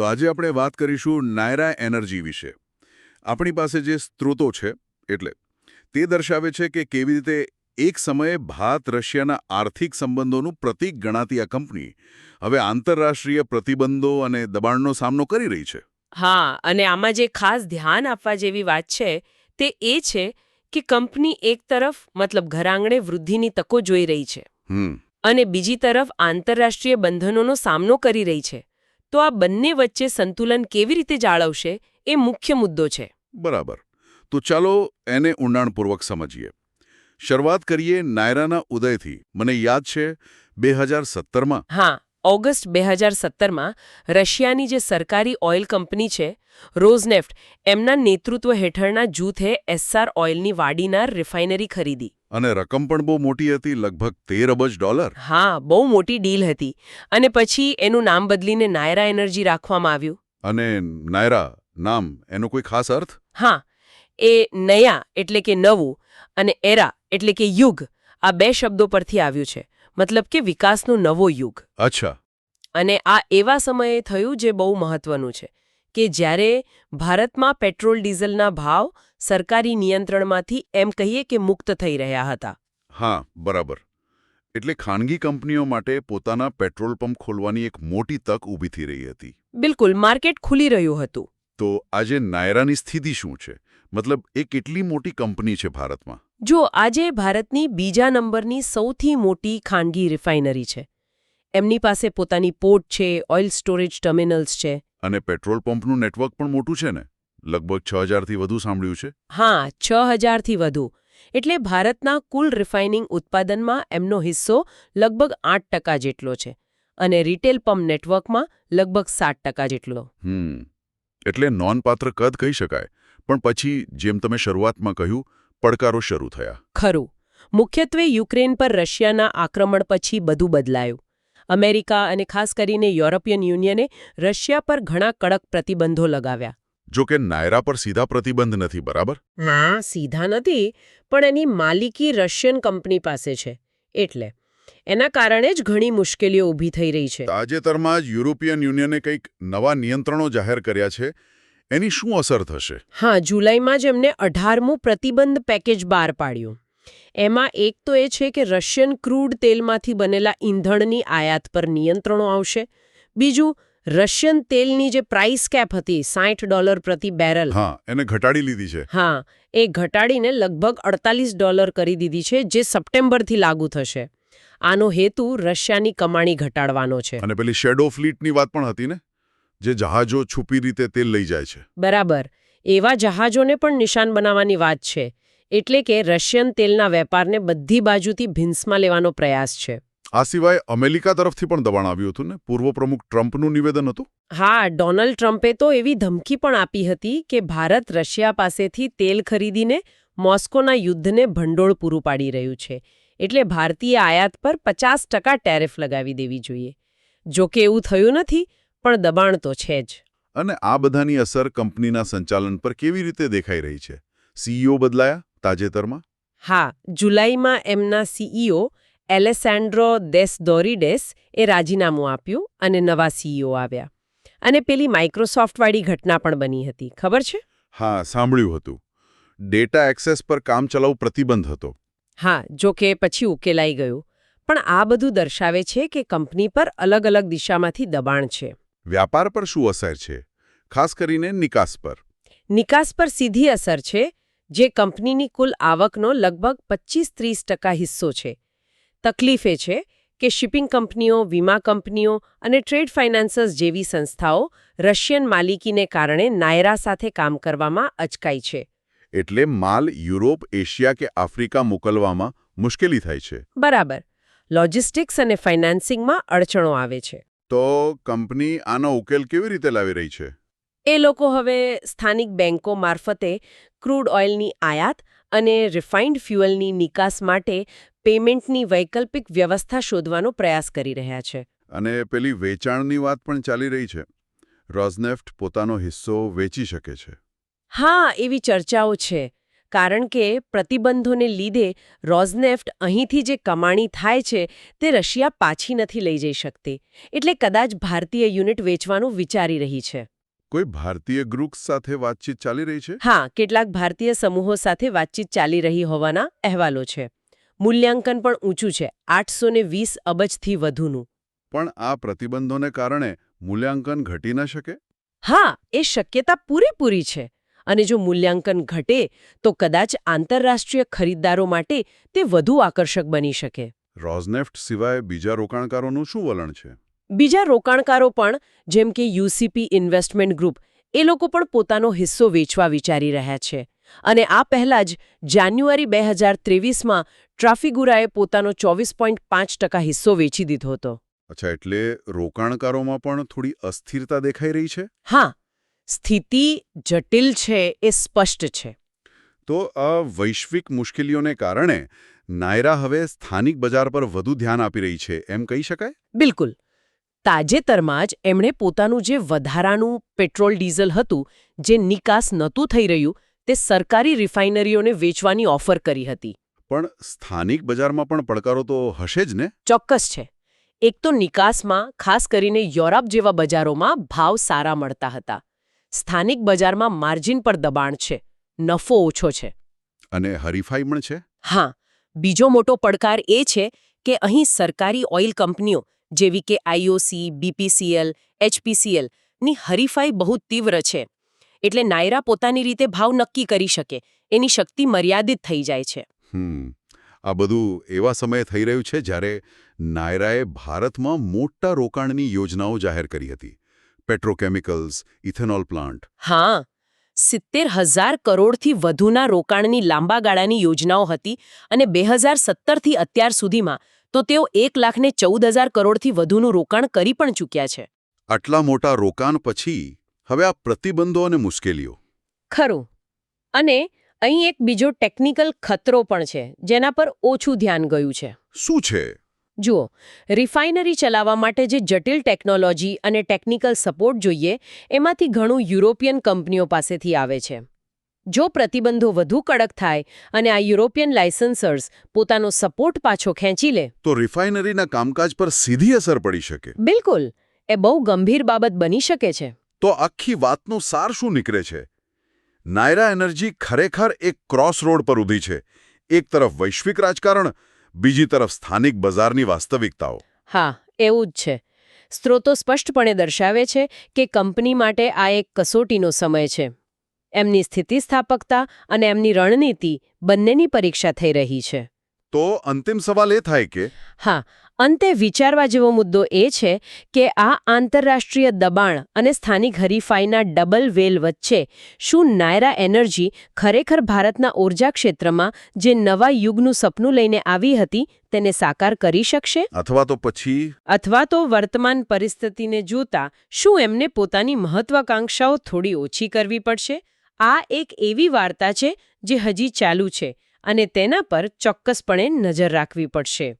તો આજે આપણે વાત કરીશું નાયરા એનર્જી વિશે. આપણી પાસે જે સ્ત્રોતો છે એટલે તે દર્શાવે છે કે કેવી રીતે એક સમયે ભારત રશિયાના આર્થિક સંબંધોનું પ્રતીક ગણાતી આ કંપની હવે આંતરરાષ્ટ્રીય પ્રતિબંધો અને દબાણનો સામનો કરી રહી છે. હા અને આમાં જે ખાસ ધ્યાન આપવા જેવી વાત છે તે એ છે કે કંપની એક તરફ મતલબ ઘરાંગણે વૃદ્ધિની તકો જોઈ રહી છે અને બીજી તરફ આંતરરાષ્ટ્રીય બંધનોનો સામનો કરી રહી છે. તો આ બંને વચ્ચે સંતુલન કેવી રીતે જાળવશે એ મુખ્ય મુદ્દો છે. બરાબર. તો ચાલો એને ઊંડાણપૂર્વક સમજીએ. શરૂઆત કરીએ નાયરાના ઉદયથી. મને યાદ છે બે હજાર સત્તરમાં? હા. ઓગસ્ટ બે હજાર સત્તરમાં રશિયાની જે સરકારી ઓઇલ કંપની છે રોઝનેફ્ટ એમના નેતૃત્વ હેઠળના જૂથે એસઆર ઓઇલની વાડીનાર રિફાઇનરી ખરીદી. અને રકમ પણ બહુ મોટી હતી લગભગ તેર અબજ ડોલર. હા બહુ મોટી ડીલ હતી. અને પછી એનું નામ બદલીને નાયરા એનર્જી રાખવામાં આવ્યું. અને નાયરા નામ એનો કોઈ ખાસ અર્થ? હા એ નયા એટલે કે નવું અને એરા એટલે કે યુગ આ બે શબ્દો પરથી આવ્યું છે. મતલબ કે વિકાસનો નવો યુગ. અચ્છા. અને આ એવા સમયે થયું જે બહુ મહત્વનું છે કે જ્યારે ભારતમાં પેટ્રોલ ડીઝલના ભાવ સરકારી નિયંત્રણમાંથી એમ કહીએ કે મુક્ત થઈ રહ્યા હતા. હા બરાબર. એટલે ખાનગી કંપનીઓ માટે પોતાના પેટ્રોલ પંપ ખોલવાની એક મોટી તક ઊભી થઈ રહી હતી. બિલકુલ માર્કેટ ખુલી રહ્યું હતું. તો આજે નાયરાની સ્થિતિ શું છે? મતલબ એ કેટલી મોટી કંપની છે ભારતમાં? જો આજે ભારતની બીજા નંબરની સૌથી મોટી ખાનગી રિફાઇનરી છે. એમની પાસે પોતાની પોર્ટ છે ઓઇલ સ્ટોરેજ ટર્મિનલ્સ છે. અને પેટ્રોલ પંપનું નેટવર્ક પણ મોટું છે ને? લગભગ છ હજારથી વધુ સાંભળ્યું છે. હા છ હજારથી વધુ. એટલે ભારતના કુલ રિફાઇનિંગ ઉત્પાદનમાં એમનો હિસ્સો લગભગ આઠ ટકા જેટલો છે અને રિટેલ પંપ નેટવર્કમાં લગભગ સાત ટકા જેટલો. હમ. એટલે નોનપાત્ર કદ કહી શકાય. પણ પછી જેમ તમે શરૂઆતમાં કહ્યું પડકારો શરૂ થયા. ખરું. મુખ્યત્વે યુક્રેન પર રશિયાના આક્રમણ પછી બધું બદલાયું. અમેરિકા અને ખાસ કરીને યુરોપિયન યુનિયને રશિયા પર ઘણા કડક પ્રતિબંધો લગાવ્યા. જો કે નાયરા પર સીધા પ્રતિબંધ નથી બરાબર? ના સીધા નથી પણ એની માલિકી રશિયન કંપની પાસે છે. એટલે એના કારણે જ ઘણી મુશ્કેલીઓ ઊભી થઈ રહી છે. તાજેતરમાં જ યુરોપિયન યુનિયને કંઈક નવા નિયંત્રણો જાહેર કર્યા છે એની શું અસર થશે? હા જુલાઈમાં જ એમને અઢારમું પ્રતિબંધ પેકેજ બહાર પાડ્યું. એમાં એક તો એ છે કે રશિયન ક્રૂડ તેલમાંથી બનેલા ઈંધણની આયાત પર નિયંત્રણો આવશે. બીજું રશિયન તેલની જે પ્રાઇસ કેપ હતી સાઠ ડોલર પ્રતિ બેરલ. હા એને ઘટાડી લીધી છે. હા એ ઘટાડીને લગભગ અડતાલીસ ડોલર કરી દીધી છે જે સપ્ટેમ્બરથી લાગુ થશે. આનો હેતુ રશિયાની કમાણી ઘટાડવાનો છે. અને પેલી શેડો ફ્લીટની વાત પણ હતી ને? જે જહાજો છુપી રીતે તેલ લઈ જાય છે. બરાબર. એવા જહાજોને પણ નિશાન બનાવવાની વાત છે. એટલે કે રશિયન તેલના વેપારને બધી બાજુથી ભીંસમાં લેવાનો પ્રયાસ છે. આ સિવાય અમેરિકા તરફથી પણ દબાણ આવ્યું હતું ને? પૂર્વ પ્રમુખ ટ્રમ્પનું નિવેદન હતું? હા ડોનાલ્ડ ટ્રમ્પે તો એવી ધમકી પણ આપી હતી કે ભારત રશિયા પાસેથી તેલ ખરીદીને મોસ્કોના યુદ્ધને ભંડોળ પૂરું પાડી રહ્યું છે. એટલે ભારતીય આયાત પર પચાસ ટકા ટેરિફ લગાવી દેવી જોઈએ. જોકે એવું થયું નથી પણ દબાણ તો છે જ. અને આ બધાની અસર કંપનીના સંચાલન પર કેવી રીતે દેખાઈ રહી છે? સીઈઓ બદલાયા તાજેતરમાં? હા જુલાઈમાં એમના સીઈઓ એલેસેન્ડ્રો દેસ દોરીડેસ એ રાજીનામું આપ્યું અને નવા સીઈઓ આવ્યા. અને પેલી માઇક્રોસોફ્ટવાળી ઘટના પણ બની હતી. ખબર છે? હા સાંભળ્યું હતું. ડેટા એક્સેસ પર કામચલાઉ પ્રતિબંધ હતો. હા જો કે પછી ઉકેલાઈ ગયું. પણ આ બધું દર્શાવે છે કે કંપની પર અલગ અલગ દિશામાંથી દબાણ છે. વ્યાપાર પર શું અસર છે? ખાસ કરીને નિકાસ પર. નિકાસ પર સીધી અસર છે જે કંપનીની કુલ આવકનો લગભગ પચીસ ત્રીસ ટકા હિસ્સો છે. તકલીફ એ છે કે શિપિંગ કંપનીઓ વીમા કંપનીઓ અને ટ્રેડ ફાઇનાન્સર્સ જેવી સંસ્થાઓ રશિયન માલિકીને કારણે નાયરા સાથે કામ કરવામાં અચકાય છે. એટલે માલ યુરોપ એશિયા કે આફ્રિકા મોકલવામાં મુશ્કેલી થાય છે. બરાબર. લોજિસ્ટિક્સ અને ફાઇનાન્સિંગમાં અડચણો આવે છે. તો કંપની આનો ઉકેલ કેવી રીતે લાવી રહી છે? એ લોકો હવે સ્થાનિક બેન્કો મારફતે ક્રૂડ ઓઇલની આયાત અને રિફાઇન્ડ ફ્યુઅલની નિકાસ માટે પેમેન્ટની વૈકલ્પિક વ્યવસ્થા શોધવાનો પ્રયાસ કરી રહ્યા છે. અને પેલી વેચાણની વાત પણ ચાલી રહી છે. રોઝનેફ્ટ પોતાનો હિસ્સો વેચી શકે છે. હા એવી ચર્ચાઓ છે. કારણ કે પ્રતિબંધોને લીધે રોઝનેફ્ટ અહીંથી જે કમાણી થાય છે તે રશિયા પાછી નથી લઈ જઈ શકતી. એટલે કદાચ ભારતીય યુનિટ વેચવાનું વિચારી રહી છે. કોઈ ભારતીય ગ્રુપ્સ સાથે વાતચીત ચાલી રહી છે? હા કેટલાક ભારતીય સમૂહો સાથે વાતચીત ચાલી રહી હોવાના અહેવાલો છે. મૂલ્યાંકન પણ ઊંચું છે આઠસો વીસ અબજથી વધુનું. પણ આ પ્રતિબંધોને કારણે મૂલ્યાંકન ઘટી ન શકે? હા એ શક્યતા પૂરેપૂરી છે. અને જો મૂલ્યાંકન ઘટે તો કદાચ આંતરરાષ્ટ્રીય ખરીદદારો માટે તે વધુ આકર્ષક બની શકે. રોઝનેફ્ટ સિવાય બીજા રોકાણકારોનું શું વલણ છે? બીજા રોકાણકારો પણ જેમ કે યુસીપી ઇન્વેસ્ટમેન્ટ ગ્રુપ એ લોકો પણ પોતાનો હિસ્સો વેચવા વિચારી રહ્યા છે. અને આ પહેલા જ જાન્યુઆરી બે હજાર ત્રેવીસમાં ટ્રાફિગુરાએ પોતાનો ચોવીસ પોઈન્ટ પાંચ ટકા હિસ્સો વેચી દીધો હતો. અચ્છા એટલે રોકાણકારોમાં પણ થોડી અસ્થિરતા દેખાઈ રહી છે? હા સ્થિતિ જટિલ છે એ સ્પષ્ટ છે. તો આ વૈશ્વિક મુશ્કેલીઓને કારણે નાયરા હવે સ્થાનિક બજાર પર વધુ ધ્યાન આપી રહી છે એમ કહી શકાય? બિલકુલ. તાજેતરમાં જ એમણે પોતાનું જે વધારાનું પેટ્રોલ ડીઝલ હતું જે નિકાસ નહોતું થઈ રહ્યું તે સરકારી રિફાઇનરીઓને વેચવાની ઓફર કરી હતી. પણ સ્થાનિક બજારમાં પણ પડકારો તો હશે જ ને? ચોક્કસ છે. એક તો નિકાસમાં ખાસ કરીને યુરોપ જેવા બજારોમાં ભાવ સારા મળતા હતા. સ્થાનિક બજારમાં માર્જિન પર દબાણ છે. નફો ઓછો છે. અને હરીફાઈ પણ છે? હા. બીજો મોટો પડકાર એ છે કે અહીં સરકારી ઓઇલ કંપનીઓ જેવી કે આઈઓસી બીપીસીએલ એચપીસીએલની હરીફાઈ બહુ તીવ્ર છે. એટલે નાયરા પોતાની રીતે ભાવ નક્કી કરી શકે. એની શક્તિ મર્યાદિત થઈ જાય છે. આ બધું એવા સમયે થઈ રહ્યું છે જ્યારે નાયરાએ ભારતમાં મોટા રોકાણની યોજનાઓ જાહેર કરી હતી. પેટ્રોકેમિકલ્સ ઇથેનોલ પ્લાન્ટ હા. સિત્તેર હજાર કરોડથી વધુના રોકાણની લાંબા ગાળાની યોજનાઓ હતી અને બે હજાર સત્તરથી અત્યાર સુધીમાં તો તેઓ એક લાખને ચૌદ હજાર કરોડથી વધુનું રોકાણ કરી પણ ચૂક્યા છે. આટલા મોટા રોકાણ પછી હવે આ પ્રતિબંધો અને મુશ્કેલીઓ. ખરું. અને અહીં એક બીજો ટેકનિકલ ખતરો પણ છે જેના પર ઓછું ધ્યાન ગયું છે. શું છે? જુઓ રિફાઇનરી ચલાવવા માટે જે જટિલ ટેકનોલોજી અને ટેકનિકલ સપોર્ટ જોઈએ એમાંથી ઘણું યુરોપિયન કંપનીઓ પાસેથી આવે છે. જો પ્રતિબંધો વધુ કડક થાય અને આ યુરોપિયન લાયસન્સર્સ પોતાનો સપોર્ટ પાછો ખેંચી લે. તો રિફાઇનરીના કામકાજ પર સીધી અસર પડી શકે. બિલકુલ. એ બહુ ગંભીર બાબત બની શકે છે. તો આખી વાતનું સાર શું નીકળે છે? નાયરા એનર્જી ખરેખર એક ક્રોસ રોડ પર ઊભી છે. એક તરફ વૈશ્વિક રાજકારણ બીજી તરફ સ્થાનિક બજારની વાસ્તવિકતાઓ. હા એવું જ છે. સ્ત્રોતો સ્પષ્ટપણે દર્શાવે છે કે કંપની માટે આ એક કસોટીનો સમય છે. એમની સ્થિતિસ્થાપકતા અને એમની રણનીતિ બંનેની પરીક્ષા થઈ રહી છે. તો અંતિમ સવાલ એ થાય કે હા અંતે વિચારવા જેવો મુદ્દો એ છે કે આ આંતરરાષ્ટ્રીય દબાણ અને સ્થાનિક હરીફાઈના ડબલ વેલ વચ્ચે શું નાયરા એનર્જી ખરેખર ભારતના ઊર્જા ક્ષેત્રમાં જે નવા યુગનું સપનું લઈને આવી હતી તેને સાકાર કરી શકશે? અથવા તો પછી અથવા તો વર્તમાન પરિસ્થિતિને જોતા શું એમને પોતાની મહત્વાકાંક્ષાઓ થોડી ઓછી કરવી પડશે? આ એક એવી વાર્તા છે જે હજી ચાલુ છે અને તેના પર ચોક્કસપણે નજર રાખવી પડશે.